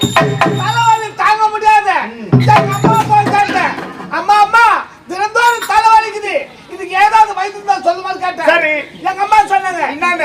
தலைவலி தாங்க முடியாது எங்க அம்மா போய் கேட்டேன் அம்மா அம்மா தினந்தோறும் தலைவலிக்குது இதுக்கு ஏதாவது வைத்தியம் தான் சொல்லுமான்னு கேட்டேன் சரி. எங்க அம்மா சொன்னாங்க என்னங்க?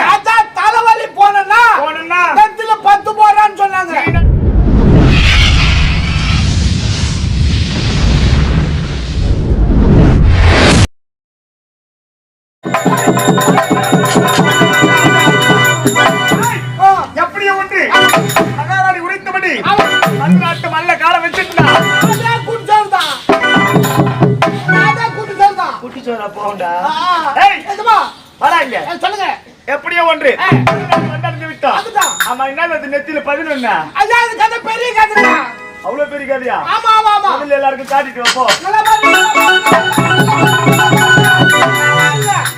நெத்தியில பதினொன்னு ஐயா இது கதை பெரிய கதைடா. அவ்வளவு பெரிய கதையா? ஆமா ஆமா ஆமா. முதல்ல எல்லாருக்கும் காட்டிட்டு வைப்போம்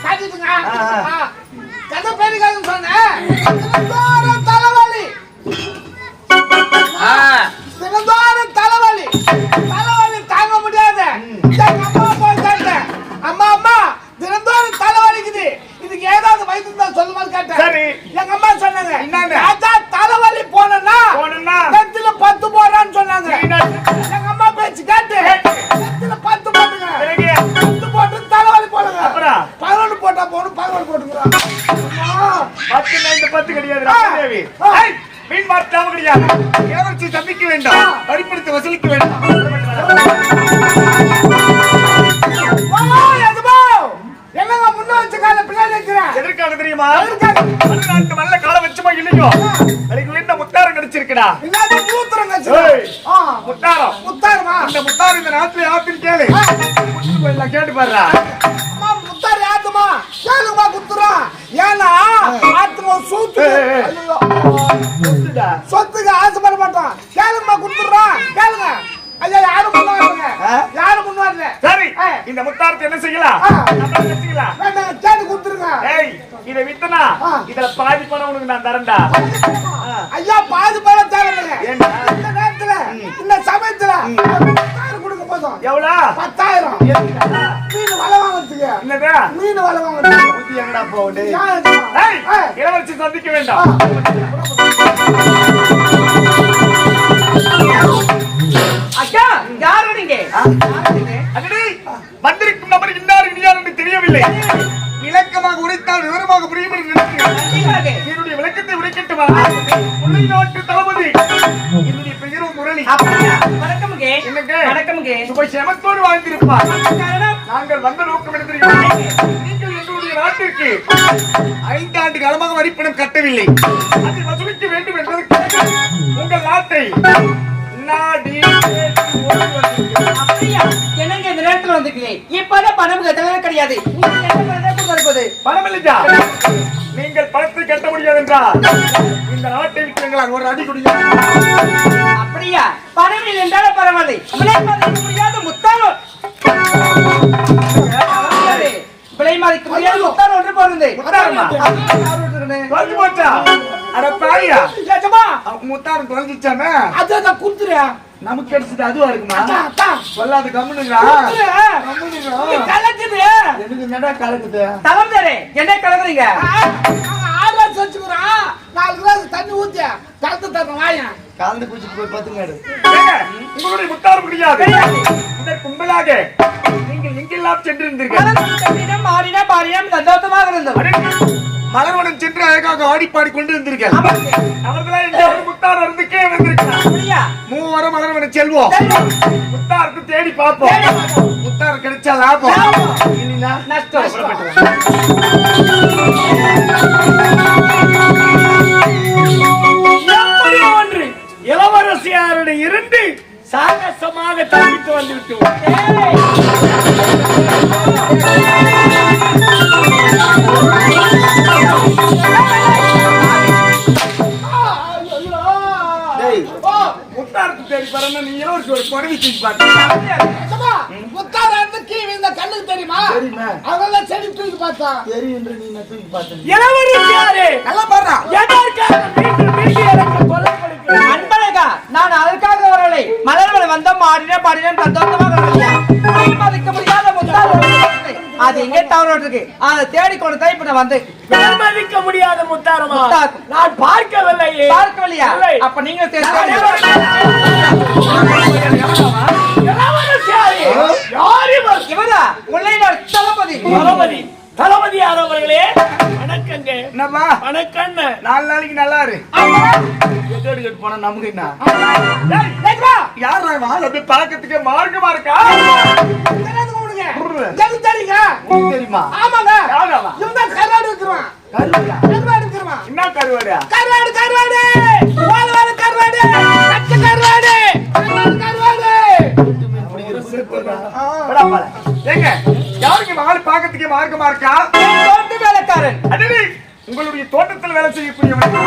காட்டிட்டுங்க. கதை பெரிய கதைன்னு சொன்னேன். வேண்டாம். ஆ. படிப்படுத்த வசூலிக்க வேண்டாம். என்னங்க முன்ன வச்ச கால பின்னாடி வைக்கிறேன் எதற்காக தெரியுமா? தமிழ்நாட்டு மல்ல காலம் வச்சுமா இல்லையோ? அதுக்கு வீட்டுல முத்தாரம் கிடைச்சிருக்குடா? மூத்திரம் முத்தாரம். முத்தாருமா? இந்த முத்தாரம் இந்த நாட்டுல யாருன்னு கேளு. கேட்டு பாருடா. அம்மா முத்தாரு ஆத்துமா கேளுமா குத்துறான் ஏன்னா ஆத்துமா சூத்து. சொத்துக்கு ஆசைப்பட கேளுமா குத்துறான் கேளுங்க. ஐயா யாரும் முன்ன வரல. ஆ? யாரும் முன்ன வரல. சரி. இந்த முத்தாரத்தை என்ன செய்யலாம் வச்சுக்கலாம் கேட்டு குடுத்துருங்க. ஏய் இதை வித்தனா. இதுல பாதி பணம் உனக்கு நான் தரேன்டா. ஐயா பாதி பணம் ஏண்டா? இந்த நேரத்துல இந்த சமயத்துல கொடுக்க போதும். எவ்வளவு பத்தாயிரம்? மீன் வலை வாங்குறதுக்கு. என்னது? மீன் வலை வாங்குறதுக்கு. எங்கடா போகுது? இளவரசி சந்திக்க வேண்டாம். வந்திருக்கும் நபர் இன்னார் இனியார் என்று தெரியவில்லை விளக்கமாக உரைத்தால் விவரமாக புரியும் என்று நினைக்கிறேன். என்னுடைய விளக்கத்தை உரைக்கட்டுமா முல்லை நாட்டு தளபதி என்னுடைய பெயரும் முரளி? வணக்கமுங்க. என்னங்க? வணக்கமுங்க. சுப சேமத்தோடு வாழ்ந்திருப்பார்? நாங்கள் வந்த நோக்கம் தெரியுமா நீங்கள் எங்களுடைய நாட்டிற்கு ஐந்தாண்டு காலமாக வரிப்பணம் கட்டவில்லை அதை வசூலிக்க வேண்டும் என்பதற்காக உங்கள் நாட்டை அப்படியா? என்னங்க இந்த நேரத்துல வந்திருக்கீங்க? இப்பதான் பணம் கட்டவே கிடையாது. பணம் இல்லையா நீங்கள் பணத்தை கட்ட முடியாது என்றால் இந்த நாட்டை விட்டு எங்களால் ஒரு அடி குடியா அப்படியா? பணம் இல்லை என்றாலும் பரவாயில்லை. முடியாத. முடியாது. விலை மதிக்க முடியாத முத்தாரம் ஒன்று போனது. போச்சா அட ஏஜமா, அவங்க முத்தாரம் தொலைஞ்சிச்சாமே அதை நான் குடுத்துறேன். நமக்கு கிடைச்சது அதுவா இருக்குமா. சொல்லாத கம்முனுங்களா? கலக்குது. எனக்கு என்னடா கலக்குது? தவறுதாரே, என்ன கலக்குறீங்க? நாங்க ஆறு கிளாஸ் வச்சுக்கிறோம். நாலு கிளாஸ் தண்ணி ஊத்தி. கலந்து தரணும் வாயேன். கலந்து குடிச்சிட்டு போய் பத்துங்காடு ஏங்க, உங்களுடைய முத்தாரம் கிடையாது கும்பலாக நீங்கள் எங்கெல்லாம் மலர்வனம் கட்டிடம், மாடிடம், பாடிடம் சந்தோஷமாக இருந்தோம். மலர்வனம் சென்று அழகாக ஆடி பாடி கொண்டு எங்கேயாவது முத்தாரம் இருந்துக்கே வந்திருக்கிறார்? மூவரும் மலர்வனம் செல்வோம். முத்தாருக்கு தேடி பார்ப்போம். முத்தார் கிடைச்சா லாபம். இளவரசியாருடைய இருந்து சாகசமாக தப்பித்து வந்துவிட்டோம் தெரியுமா? தெரியுமே. அதெல்லாம் செடி தூக்கி பார்த்தா. தெரியும் நீ நான் தூக்கி பார்த்தேன் இளவரசியாரு நல்லா பாடுறா. அன்பழகா, நான் அதற்காக வரவில்லை மலர்வனம் வந்தோம் மாடிடம் பாடிடம் சந்தோஷமாக வரவில்லை. மதிக்க முடியாத குழந்தை. அது எங்கே தவறு இருக்கு அதை தேடி கொண்டு தான் இப்ப நான் வந்து விலைமதிக்க முடியாத முத்தாரமா. நான் பார்க்கவில்லையே பார்க்கவில்லையா. அப்ப நீங்க இவர்? முல்லைநாடு தளபதி தளபதி தளபதி அவர்களே வணக்கங்க என்னப்பா வணக்கம் நாலு நாளைக்கு நல்லா இரு கட்டு போனா நமக்கு என்ன யார் வாழ போய் மார்க்கமா இருக்கா கூப்பிடுங்க. எனக்கு தெரியுங்க. உனக்கு தெரியுமா ஆமாங்க. யாராவா இவன் தான் கருவாடு. கருவியா கருவாடு விக்கிறவன். என்ன கருவாடியா கருவாடு, கருவாடு. வாழ, வாழ கருவாடு. கருவாடு. கருவாடு, கருவாடு. ஏங்க யாருக்கு வாழ பார்க்கறதுக்கு மார்க்கமா இருக்கா தோட்ட வேலைக்காரன் உங்களுடைய தோட்டத்தில் வேலை செய்யக்கூடியவன்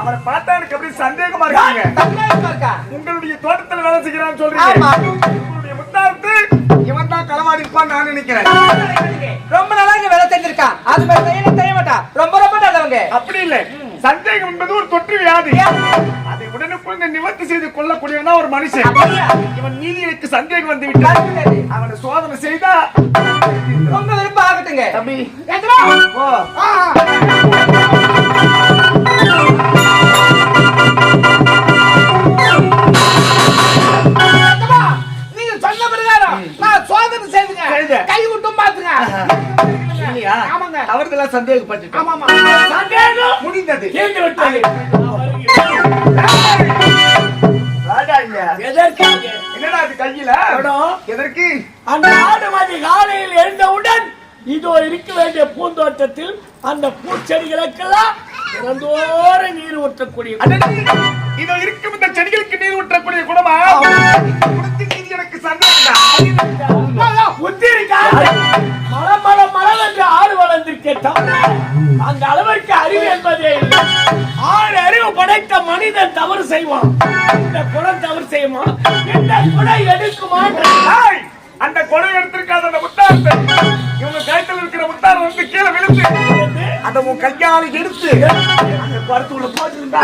அவரை பார்த்தா எனக்கு சந்தேகமா இருக்கீங்க உங்களுடைய தோட்டத்தில் வேலை செய்கிறான்னு. சொல்றீங்க உங்களுடைய முத்தாரத்து இவன் தான் களவாடி இருப்பான்னு நான் நினைக்கிறேன். ரொம்ப நல்லா இங்க வேலை செஞ்சிருக்கான் அது மாதிரி செய்ய செய்ய மாட்டான் ரொம்ப ரொம்ப நல்லவங்க. அப்படி இல்லை. சந்தேகம் என்பது ஒரு தொற்று வியாதி. அதை உடனுக்குள்ள நிவர்த்தி செய்து கொள்ளக்கூடியவனா ஒரு மனுஷன்? இவன் மீது எனக்கு சந்தேகம் வந்து விட்டான். அவனை சோதனை செய்தா உங்க விருப்பம் ஆகட்டுங்க. தம்பி. ஓ கை விட்டும் பாத்துங்க. ஆமாங்க. அவர்களெல்லாம் சந்தேகப்பட்டுட்டோம் ஆமாமா. சந்தேகம் முடிந்தது. என்னடா அது கையில? எதற்கு? அந்த ஆடுமதி காலையில் எழுந்தவுடன் இதோ இருக்க வேண்டிய பூந்தோட்டத்தில் அந்த பூச்செடிகளுக்கெல்லாம் நீர் ஊற்றக்கூடிய இதோ இருக்கும் இந்த செடிகளுக்கு நீர் ஊற்றக்கூடிய மீது எனக்கு சந்தேகம் புத்தி இருக்கா மல மல மலம் என்று ஆடு வளர்ந்திருக்கே தவிர அந்த அளவிற்கு அறிவு என்பதே இல்லை. ஆறு அறிவு படைத்த மனிதன் தவறு செய்வான். இந்த குணம் தவறு செய்யுமா? இந்த குணம் எடுக்குமா அந்த கொடை எடுத்திருக்காத அந்த முத்தாரத்தை. இவங்க கழுத்தில் இருக்கிற முத்தாரம் வந்து கீழே விழுந்து. அதை உன் கையால எடுத்து அந்த குடத்துக்குள்ள போட்டிருந்தா.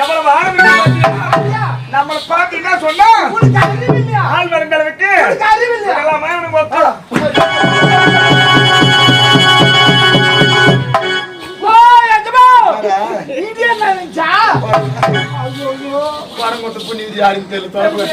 எவ்வளவு ஆரம்பிச்சு நம்மள பார்த்து என்ன சொன்னா ஆள் வருங்க அளவுக்கு உனக்கு அறிவு இல்லையா? எல்லாமே நினைச்சா பரங்கொத்த புண்ணி இது யாருக்கு தெரியல தொலைப்புல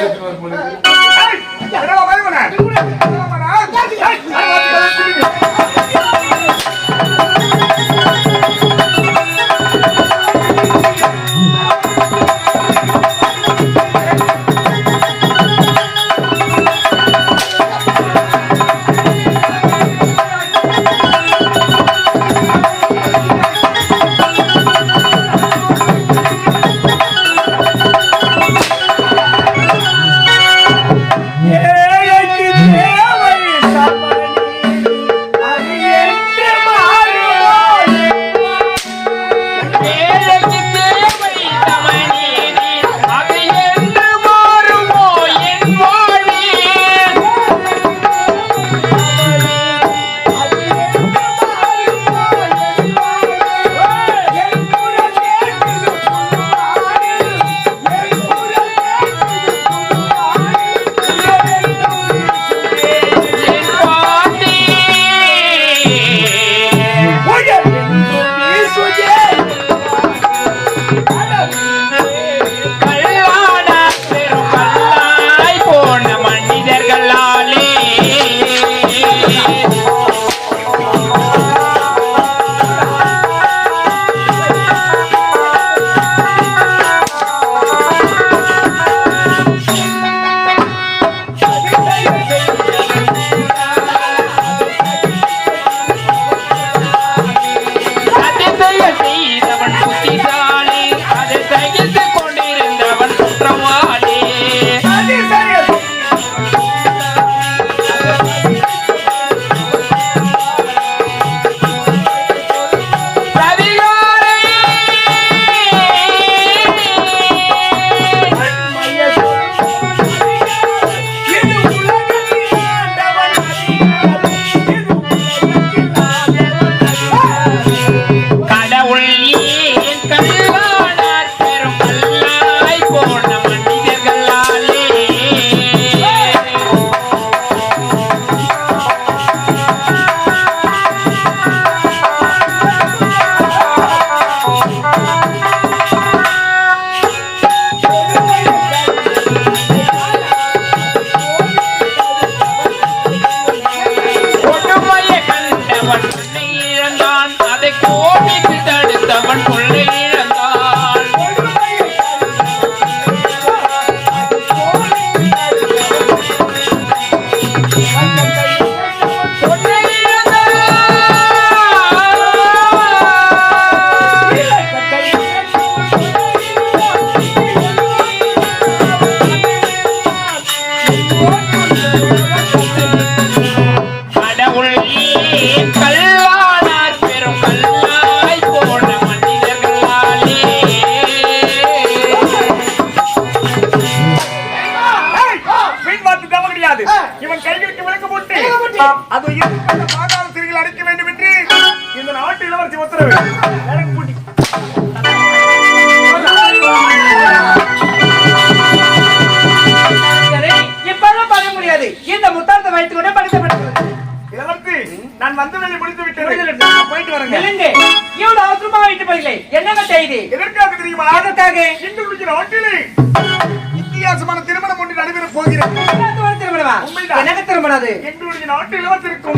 நாட்டு இளவரசருக்கும்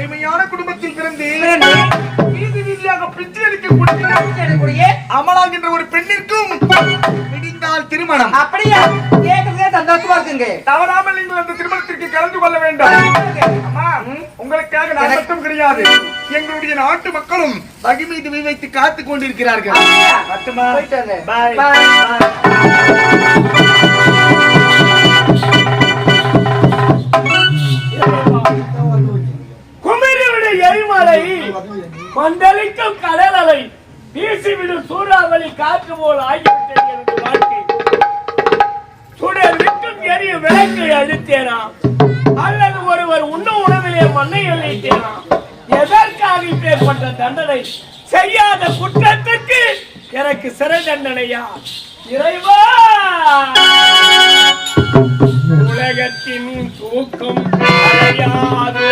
ஏழ்மையான குடும்பத்தில் பிறந்து வீதி வீதியாக பிச்சை எடுக்கக்கூடிய எடுக்கக்கூடிய அமலா என்ற ஒரு பெண்ணிற்கும் விடிந்தால் திருமணம். அப்படியா? கேட்கறதே சந்தோஷமா இருக்குங்க. தவறாமல் நீங்கள் அந்த திருமணத்திற்கு கலந்து கொள்ள வேண்டும். அம்மா உங்களுக்காக நான் மட்டும் கிடையாது. எங்களுடைய நாட்டு மக்களும் பகி மீது வைத்து காத்துக் கொண்டிருக்கிறார்கள். பாய். கொந்தளிக்கும் கடல் அலை வீசிவிடும் சூறாவளி காற்று போல் ஆகிவிட்டது எனது வாழ்க்கை. சுடர் விட்டும் விளக்கை அழித்தேனா? அல்லது ஒருவர் உண்ணும் உணவிலே மண்ணை அழித்தேனா எதற்காக இப்பேற்பட்ட தண்டனை? செய்யாத குற்றத்துக்கு எனக்கு சிறை தண்டனையா? இறைவா! உலகத்தின் தூக்கம் அடையாது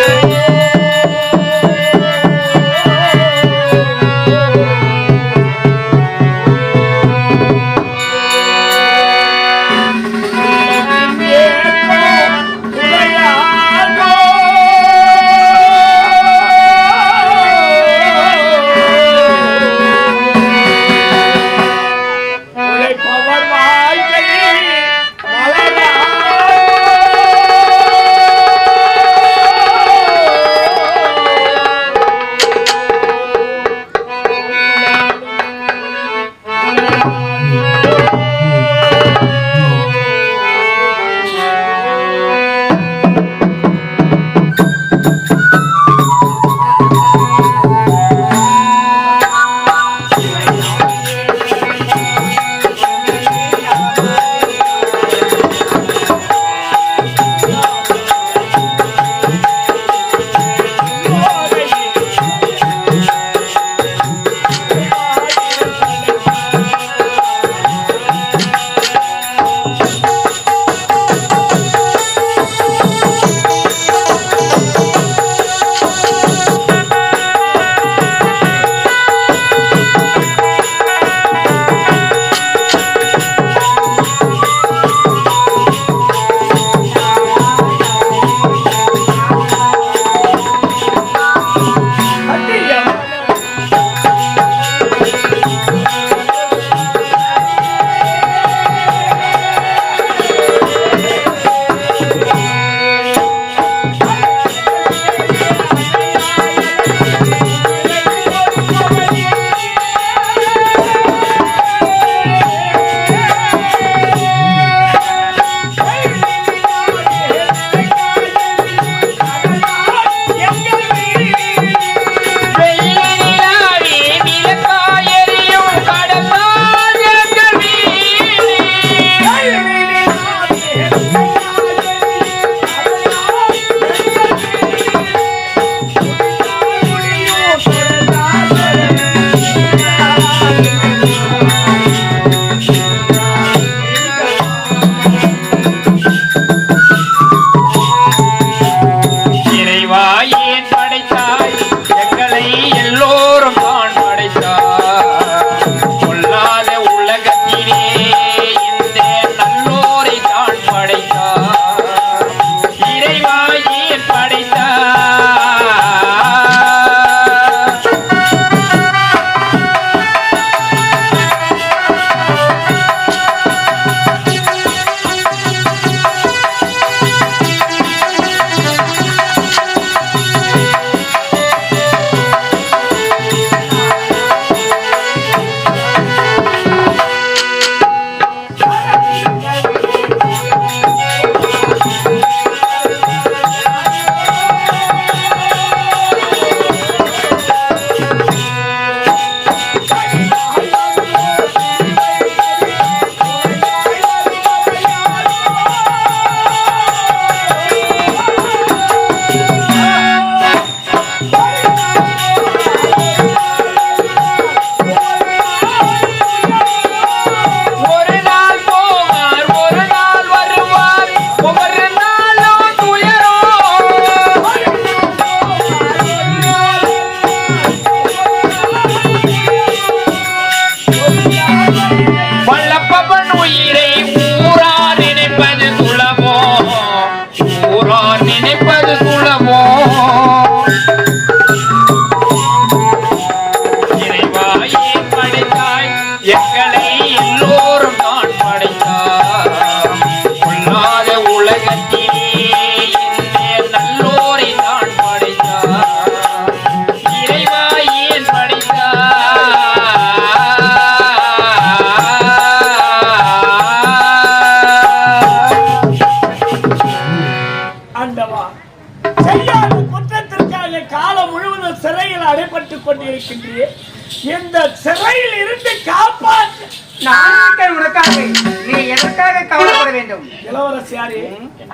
இளவரசியாரே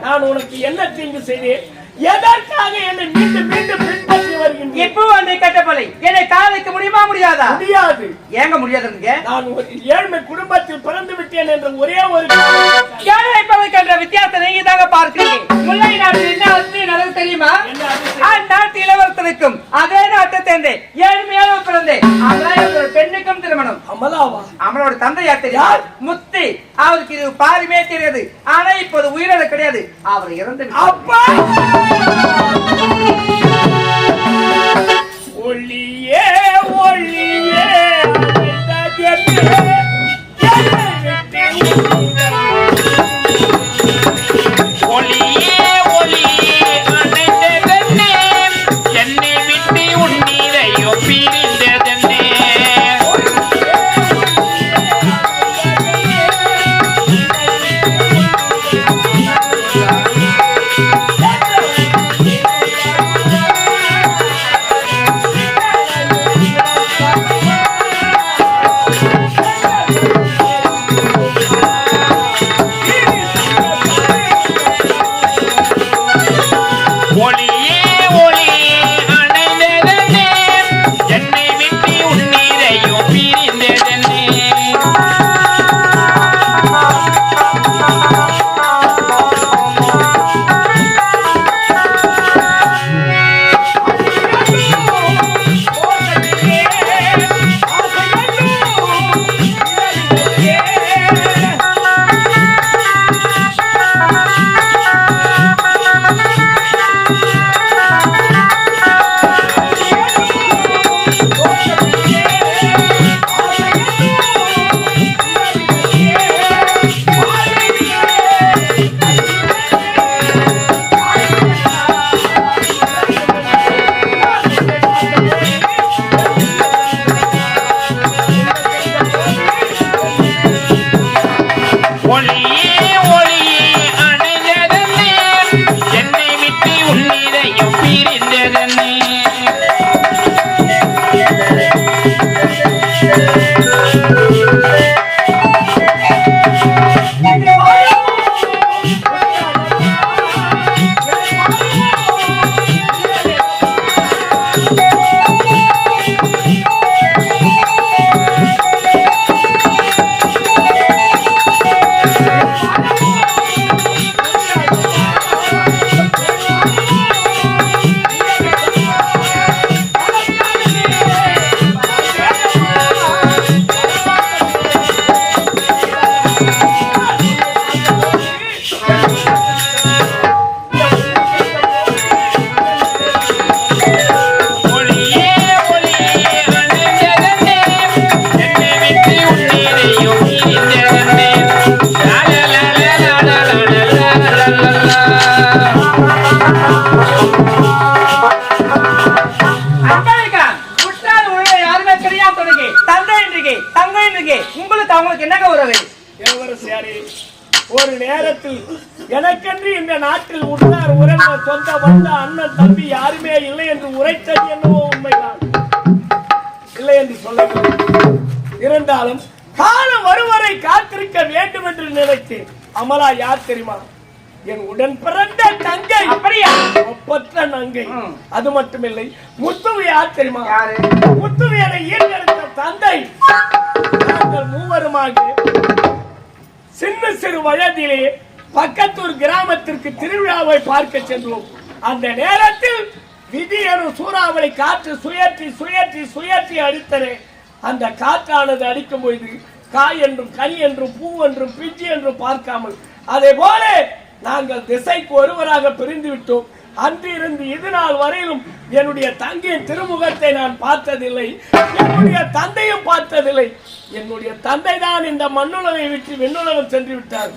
நான் உனக்கு என்ன தீங்கு செய்தேன்? எதற்காக என்னை மீண்டும் மீண்டும் பின்பற்றி வருகின்றேன் இப்போ அந்த கட்டப்பலை. என்னை காலைக்கு முடியுமா முடியாதா? முடியாது. ஏங்க முடியாதுங்க நான் ஒரு ஏழ்மை குடும்பத்தில் பிறந்து விட்டேன் என்ற ஒரே ஒரு ஏழை பவைக்கு என்ற வித்தியாசத்தை நீங்க தாங்க பார்க்கிறீங்க. முல்லை நாட்டில் என்ன அதிசயம் நடந்து தெரியுமா? அந்நாட்டு இளவரசனுக்கும் அதே நாட்டை சேர்ந்தேன் ஏழ்மையாக பிறந்தேன் அதனால் ஒரு பெண்ணுக்கும் திருமணம். அமலாவா? அவனோட தந்தை யார் தெரியுமா? யார்? முத்தி. அவருக்கு இது பாருமே தெரியாது. ஆனா இப்போது உயிரிழ கிடையாது. அவர் இறந்து. அப்பா! ஒளியே வந்த அண்ணன் தம்பி யாருமே இல்லை என்று உரைத்தது என்னவோ உண்மைதான். இல்லை என்று சொல்லவில்லை. இருந்தாலும் காலம் வருவரை காத்திருக்க வேண்டும் என்று நினைத்தேன். அமலா யார் தெரியுமா? என் உடன் பிறந்த தங்கை. அப்படியா? ஒப்பற்ற நங்கை. அது மட்டுமில்லை முத்துவு யார் தெரியுமா? யாரு? முத்துவியனை ஈர்த்தெடுத்த தந்தை. நாங்கள் மூவருமாக சின்ன சிறு வயதிலே பக்கத்தூர் கிராமத்திற்கு திருவிழாவை பார்க்க சென்றோம் அந்த நேரத்தில் விதி எனும் சூறாவளி காற்று சுயற்றி சுயற்றி சுயற்றி அடித்தனே அந்த காற்றானது அடிக்கும் பொழுது காய் என்றும் கனி என்றும் பூ என்றும் பிஞ்சு என்றும் பார்க்காமல் அதே போல நாங்கள் திசைக்கு ஒருவராக பிரிந்து விட்டோம். அன்றிருந்து இது நாள் வரையிலும் என்னுடைய தங்கையின் திருமுகத்தை நான் பார்த்ததில்லை. என்னுடைய தந்தையும் பார்த்ததில்லை. என்னுடைய தந்தை தான் இந்த மண்ணுலகை விட்டு விண்ணுலகம் சென்று விட்டார்.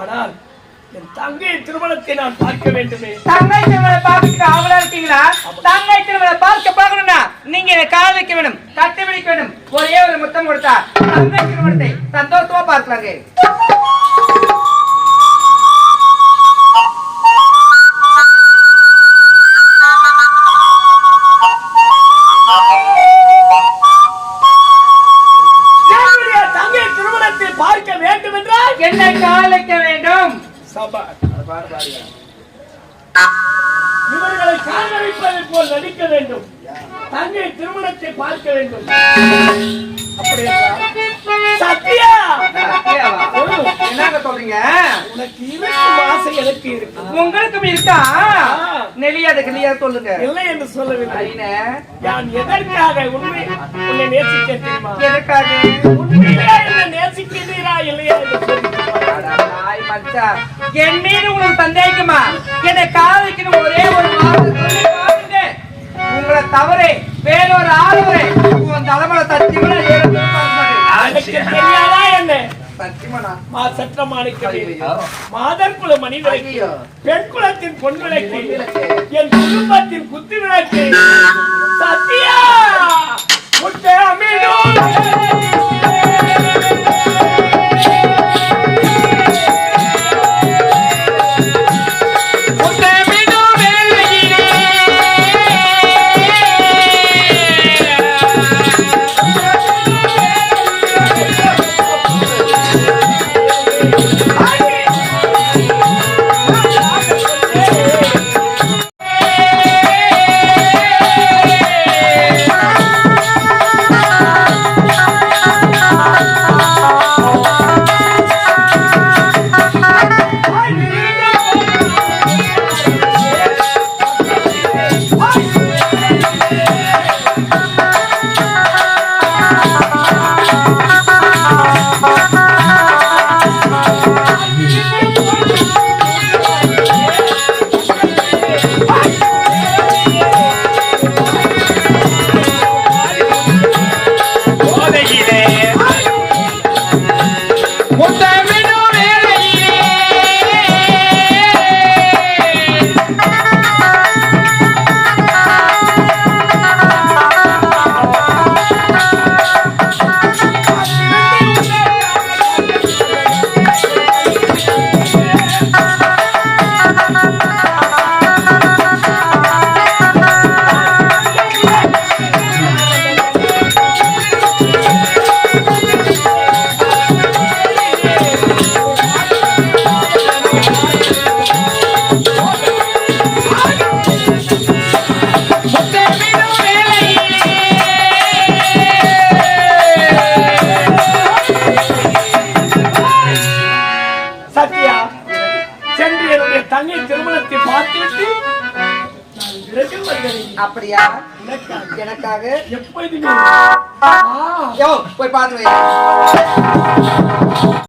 ஆனால் என் தங்கையின் திருமணத்தை நான் பார்க்க வேண்டுமே. தங்கை திருமண பார்க்க ஆவலா இருக்கீங்களா? தங்கை திருமண பார்க்க பார்க்கணும்னா நீங்க என்னை கால் வைக்க வேணும் கட்டி பிடிக்க வேணும். ஒரே ஒரு முத்தம் கொடுத்தா தங்கை திருமணத்தை சந்தோஷமா பார்க்கலாங்க. ஆளுரை உன் தலைமையில சத்தியமா தெரியாதா என்ன? பெண் குலத்தின் பொன் விளக்கு என் குடும்பத்தின் குத்து விளக்கு. சத்தியா முட்டை बाद में